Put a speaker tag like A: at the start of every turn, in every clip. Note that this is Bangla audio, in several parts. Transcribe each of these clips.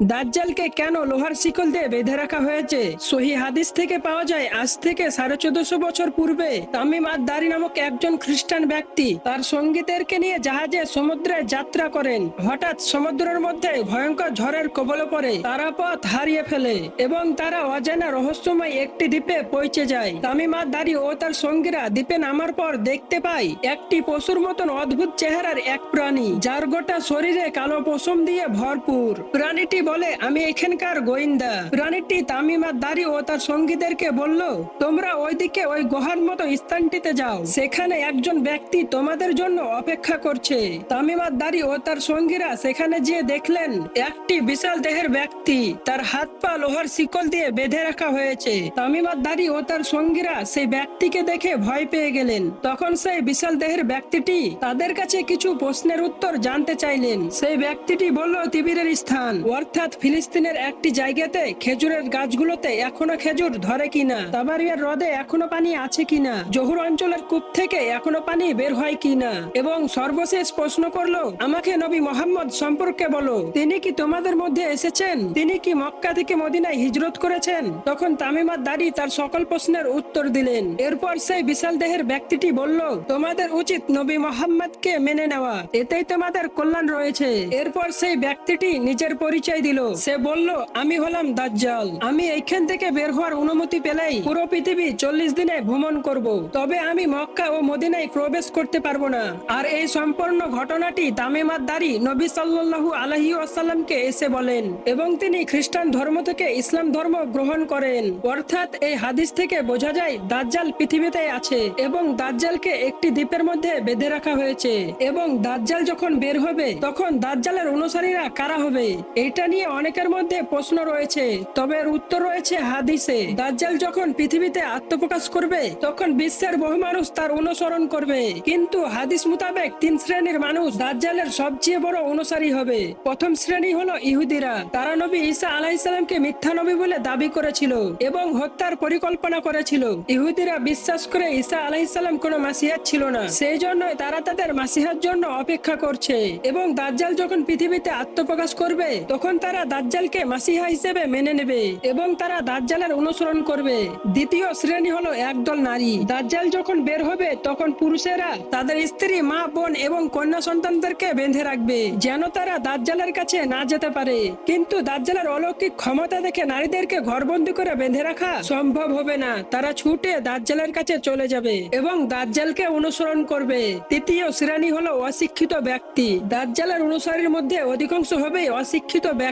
A: দাজ্জালকে কেন লোহার শিকল দিয়ে বেঁধে রাখা হয়েছে? সহি হাদিস থেকে পাওয়া যায়, আজ থেকে সাড়ে চোদ্দশো বছর পূর্বে তামিম আর দারি নামক একজন খ্রিস্টান ব্যক্তি তার সঙ্গীতেরকে নিয়ে জাহাজে সমুদ্রে যাত্রা করেন। হঠাৎ সমুদ্রের মধ্যে ভয়ঙ্কর ঝড়ের কবলে পড়ে, তারা পথ হারিয়ে ফেলে এবং তারা অজানা রহস্যময় একটি দ্বীপে পৌঁছে যায়। তামিম আর দারি ও তার সঙ্গীরা দ্বীপে নামার পর দেখতে পায়, একটি পশুর মতন অদ্ভুত চেহারার এক প্রাণী, যার গোটা শরীরে কালো পশম দিয়ে ভরপুর। প্রাণীটি বলে, আমি এখানকার গোয়েন্দা। প্রাণীটি তামিমার দাড়ি ও তার সঙ্গীদেরকে বলল, তোমরা ওইদিকে ওই গুহার মতো স্থানটিতে যাও। সেখানে একজন ব্যক্তি তোমাদের জন্য অপেক্ষা করছে। তামিমার দাড়ি ও তার সঙ্গীরা সেখানে যেয়ে দেখলেন, একটি বিশাল দেহের ব্যক্তি। তার হাত পা লোহার শিকল দিয়ে বেঁধে রাখা হয়েছে। তামিমার দাড়ি ও তার সঙ্গীরা সেই ব্যক্তিকে দেখে ভয় পেয়ে গেলেন। তখন সেই বিশাল দেহের ব্যক্তিটি তাদের কাছে কিছু প্রশ্নের উত্তর জানতে চাইলেন। সেই ব্যক্তিটি বলল তিবিরের স্থান। অর্থাৎ ফিলিস্তিনের একটি জায়গাতে খেজুরের গাছগুলোতে এখনও খেজুর ধরে কিনা? তাবারিয়ার হ্রদে এখনও পানি আছে কিনা? জহুর অঞ্চলের কূপ থেকে এখনও পানি বের হয় কিনা? এবং সর্বশেষ প্রশ্ন করল, আমাকে নবী মোহাম্মদ সম্পর্কে বলো, তিনি কি তোমাদের মধ্যে এসেছেন? তিনি কি মক্কা থেকে মদিনায় হিজরত করেছেন? তখন তামিমার দাড়ি তার সকল প্রশ্নের উত্তর দিলেন। এরপর সেই বিশাল দেহের ব্যক্তিটি বলল, তোমাদের উচিত নবী মোহাম্মদকে মেনে নেওয়া, এতেই তোমাদের কল্যাণ রয়েছে। এরপর সেই ব্যক্তিটি নিজের পরিচয় দিল। সে বলল, আমি হলাম দাজ্জাল। আমি এইখান থেকে বের হওয়ার অনুমতি পেলেই পুরো পৃথিবী চল্লিশ দিনে ভ্রমণ করব। তবে আমি মক্কা ও মদিনায় প্রবেশ করতে পারব না। আর এই সম্পূর্ণ ঘটনাটি তামিমার দাড়ি নবী সাল্লাল্লাহু আলাইহি ওয়াসাল্লামকে এসে বলেন এবং তিনি খ্রিস্টান ধর্ম থেকে ইসলাম ধর্ম গ্রহণ করেন। অর্থাৎ এই হাদিস থেকে বোঝা যায়, দাজ্জাল পৃথিবীতে আছে এবং দাজ্জালকে একটি দ্বীপের মধ্যে বেঁধে রাখা হয়েছে। এবং দাজ্জাল যখন বের হবে, তখন দাজ্জালের অনুসারীরা কারা হবে? এটা নিয়ে অনেকের মধ্যে প্রশ্ন রয়েছে। তবে এর উত্তর রয়েছে হাদিসে। দাজ্জাল যখন পৃথিবীতে আত্মপ্রকাশ করবে, তখন বিশ্বের বহু মানুষ তার অনুসরণ করবে। কিন্তু হাদিস মোতাবেক তিন শ্রেণির মানুষ দাজ্জালের সবচেয়ে বড় অনুসারী হবে। প্রথম শ্রেণি হলো ইহুদিরা। তারা নবী ঈসা আলাইসালামকে মিথ্যা নবী বলে দাবি করেছিল এবং হত্যার পরিকল্পনা করেছিল। ইহুদিরা বিশ্বাস করে ঈসা আলাইসালাম কোনো মাসিহাত ছিল না। সেই জন্য তারা তাদের মাসিহার জন্য অপেক্ষা করছে। এবং দাজ্জাল যখন পৃথিবীতে আত্মপ্রকাশ করবে, তখন তারা দাজ্জালকে মাসিহা হিসেবে মেনে নেবে এবং তারা দাজ্জালের অনুসরণ করবে। দ্বিতীয় শ্রেণি হলো একদল নারী। দাজ্জাল যখন বের হবে, তখন পুরুষেরা তাদের স্ত্রী, মা, বোন এবং কন্যা সন্তানদেরকে বেঁধে রাখবে, যেন তারা দাজ্জালের কাছে না যেতে পারে। কিন্তু দাজ্জালের অলৌকিক ক্ষমতা দেখে নারীদেরকে ঘরবন্দি করে বেঁধে রাখা সম্ভব হবে না। তারা ছুটে দাজ্জালের কাছে চলে যাবে এবং দাজ্জালকে অনুসরণ করবে। তৃতীয় শ্রেণি হলো অশিক্ষিত ব্যক্তি। দাজ্জালের অনুসারীর মধ্যে অধিকাংশ হবে অশিক্ষিত ব্যক্তি।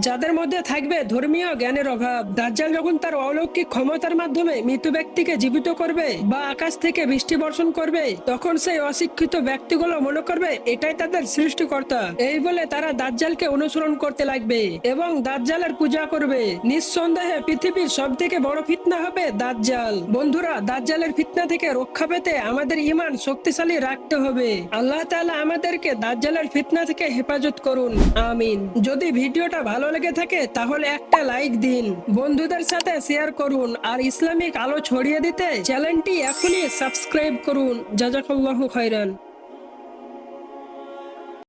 A: যাদের মধ্যে থাকবে ধর্মীয় জ্ঞানের অভাব। দাজ্জাল যখন তার অলৌকিক ক্ষমতার মাধ্যমে মৃত ব্যক্তিকে জীবিত করবে বা আকাশ থেকে বৃষ্টি বর্ষণ করবে, তখন সেই অশিক্ষিত ব্যক্তিগুলো মনে করবে, এটাই তাদের সৃষ্টিকর্তা। এই বলে তারা দাজ্জালকে অনুসরণ করতে লাগবে এবং দাজ্জালের পূজা করবে। নিঃসন্দেহে পৃথিবীর সব থেকে বড় ফিতনা হবে দাজ্জাল। বন্ধুরা, দাজ্জালের ফিতনা থেকে রক্ষা পেতে আমাদের ইমান শক্তিশালী রাখতে হবে। আল্লাহ তাআলা আমাদেরকে দাজ্জালের ফিতনা থেকে হেফাজত করুন। আমিন। যদি ভিডিওটা ভালো লেগে থাকে, তাহলে একটা লাইক দিন। বন্ধুদের সাথে শেয়ার করুন আর ইসলামিক আলো ছড়িয়ে দিতে চ্যানেলটি এখনই সাবস্ক্রাইব করুন। জাজাকাল্লাহু খাইরান